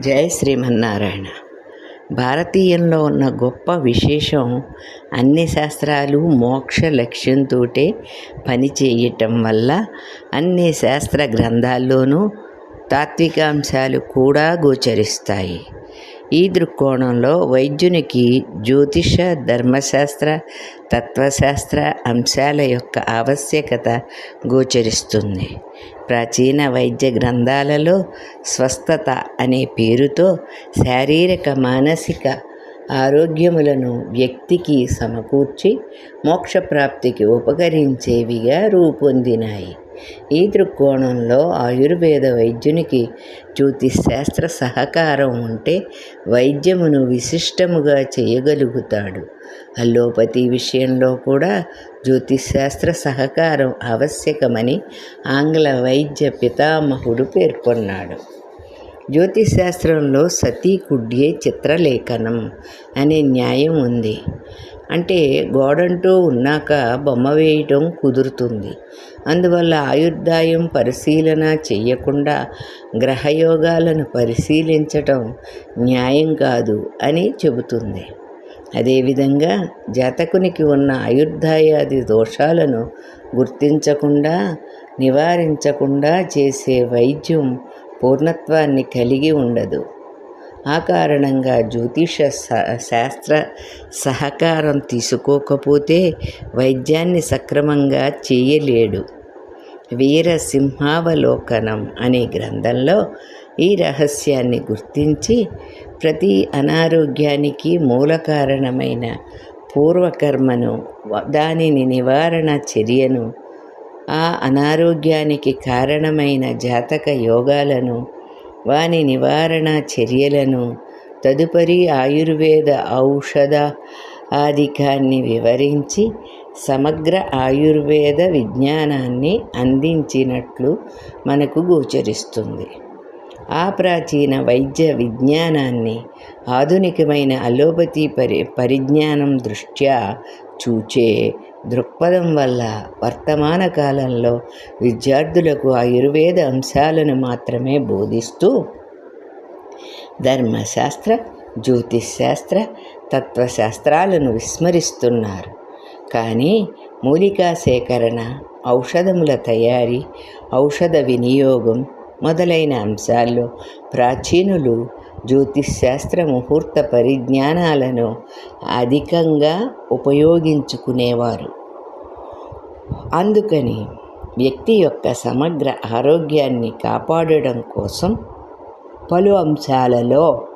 జయ శ్రీమన్నారాయణ. భారతీయంలో ఉన్న గొప్ప విశేషం అన్ని శాస్త్రాలు మోక్ష లక్ష్యంతో పనిచేయటం వల్ల అన్ని శాస్త్ర గ్రంథాల్లోనూ తాత్వికాంశాలు కూడా గోచరిస్తాయి. ఈ దృక్కోణంలో వైద్యునికి జ్యోతిష ధర్మశాస్త్ర తత్వశాస్త్ర అంశాల యొక్క ఆవశ్యకత గోచరిస్తుంది. ప్రాచీన వైద్య గ్రంథాలలో స్వస్థత అనే పేరుతో శారీరక మానసిక ఆరోగ్యములను వ్యక్తికి సమకూర్చి మోక్షప్రాప్తికి ఉపకరించేవిగా రూపొందినాయి. ఈ దృక్కోణంలో ఆయుర్వేద వైద్యునికి జ్యోతిశాస్త్ర సహకారం ఉంటే వైద్యమును విశిష్టముగా చేయగలుగుతాడు. అల్లోపతి విషయంలో కూడా జ్యోతిశాస్త్ర సహకారం ఆవశ్యకమని ఆంగ్ల వైద్య పితామహుడు పేర్కొన్నాడు. జ్యోతిశాస్త్రంలో సతీ కుడ్యే చిత్రలేఖనం అనే న్యాయం ఉంది. అంటే గోడంటూ ఉన్నాక బొమ్మ వేయటం కుదురుతుంది. అందువల్ల ఆయుర్దాయం పరిశీలన చేయకుండా గ్రహయోగాలను పరిశీలించటం న్యాయం కాదు అని చెబుతుంది. అదేవిధంగా జాతకునికి ఉన్న ఆయుర్దాయాది దోషాలను గుర్తించకుండా నివారించకుండా చేసే వైద్యం పూర్ణత్వాన్ని కలిగి ఉండదు. ఆ కారణంగా జ్యోతిష శాస్త్ర సహకారం తీసుకోకపోతే వైద్యాన్ని సక్రమంగా చేయలేడు. వీరసింహావలోకనం అనే గ్రంథంలో ఈ రహస్యాన్ని గుర్తించి ప్రతి అనారోగ్యానికి మూల కారణమైన పూర్వకర్మను దానిని నివారణ చర్యను ఆ అనారోగ్యానికి కారణమైన జాతక యోగాలను వాని నివారణ చర్యలను తదుపరి ఆయుర్వేద ఔషధ ఆధికాన్ని వివరించి సమగ్ర ఆయుర్వేద విజ్ఞానాన్ని అందించినట్లు మనకు గోచరిస్తుంది. ఆ ప్రాచీన వైద్య విజ్ఞానాన్ని ఆధునికమైన అలోపతి పరి పరిజ్ఞానం దృష్ట్యా చూచే దృక్పథం వల్ల వర్తమాన కాలంలో విద్యార్థులకు ఆయుర్వేద అంశాలను మాత్రమే బోధిస్తూ ధర్మశాస్త్ర జ్యోతిశాస్త్ర తత్వశాస్త్రాలను విస్మరిస్తున్నారు. కానీ మూలికా సేకరణ ఔషధముల తయారీ ఔషధ వినియోగం మొదలైన అంశాల్లో ప్రాచీనులు జ్యోతిశాస్త్ర ముహూర్త పరిజ్ఞానాలను అధికంగా ఉపయోగించుకునేవారు. అందుకని వ్యక్తి యొక్క సమగ్ర ఆరోగ్యాన్ని కాపాడడం కోసం పలు అంశాలలో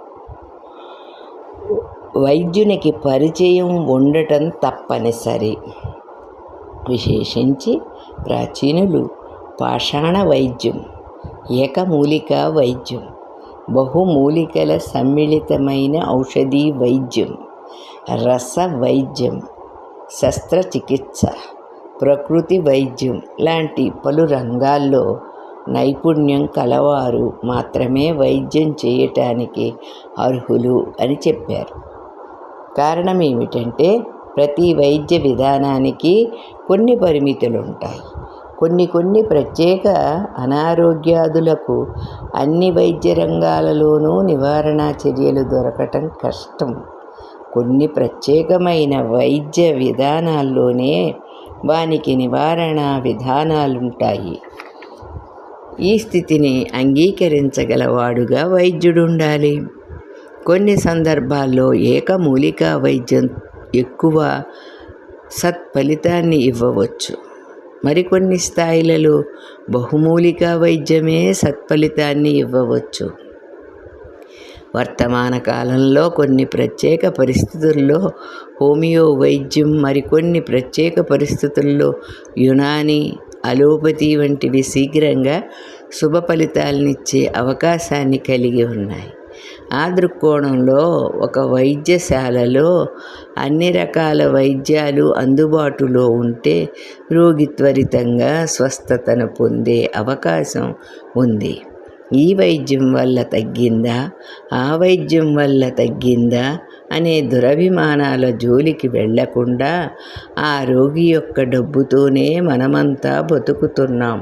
వైద్యునికి పరిచయం ఉండటం తప్పనిసరి. విశేషించి ప్రాచీనులు పాషాణ వైద్యం ఏకమూలిక వైద్యం బహుమూలికల సమ్మిళితమైన ఔషధీ వైద్యం రస వైద్యం శస్త్రచికిత్స ప్రకృతి వైద్యం లాంటి పలు రంగాల్లో నైపుణ్యం కలవారు మాత్రమే వైద్యం చేయటానికి అర్హులు అని చెప్పారు. కారణం ఏమిటంటే ప్రతి వైద్య విధానానికి కొన్ని పరిమితులు ఉంటాయి కొన్ని కొన్ని ప్రత్యేక అనారోగ్యాదులకు అన్ని వైద్య రంగాలలోనూ నివారణ చర్యలు దొరకటం కష్టం. కొన్ని ప్రత్యేకమైన వైద్య విధానాల్లోనే వానికి నివారణ విధానాలుంటాయి. ఈ స్థితిని అంగీకరించగలవాడుగా వైద్యుడు ఉండాలి కొన్ని సందర్భాల్లో ఏకమూలిక వైద్యం ఎక్కువ సత్ఫలితాన్ని ఇవ్వవచ్చు. మరికొన్ని స్థాయిలలో బహుమూలిక వైద్యమే సత్ఫలితాన్ని ఇవ్వవచ్చు. వర్తమాన కాలంలో కొన్ని ప్రత్యేక పరిస్థితుల్లో హోమియో వైద్యం మరికొన్ని ప్రత్యేక పరిస్థితుల్లో యునాని అలోపతి వంటివి శీఘ్రంగా శుభ ఫలితాలనిచ్చే అవకాశాన్ని కలిగి ఉన్నాయి. ఆ దృక్కోణంలో ఒక వైద్యశాలలో అన్ని రకాల వైద్యాలు అందుబాటులో ఉంటే రోగి త్వరితంగా స్వస్థతను పొందే అవకాశం ఉంది. ఈ వైద్యం వల్ల తగ్గిందా? ఆ వైద్యం వల్ల తగ్గిందా? అనే దురభిమానాల జోలికి వెళ్ళకుండా ఆ రోగి యొక్క డబ్బుతోనే మనమంతా బతుకుతున్నాం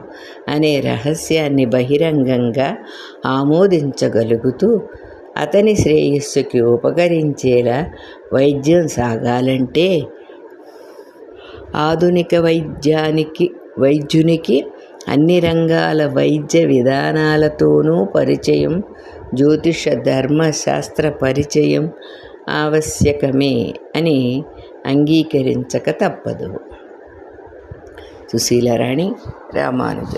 అనే రహస్యాన్ని బహిరంగంగా ఆమోదించగలుగుతూ అతని శ్రేయస్సుకి ఉపకరించేలా వైద్యం సాగాలంటే ఆధునిక వైద్యానికి వైద్యునికి అన్ని రంగాల వైద్య విధానాలతోనూ పరిచయం జ్యోతిష ధర్మశాస్త్ర పరిచయం ఆవశ్యకమే అని అంగీకరించక తప్పదు. సుశీలరాణి రామానుజ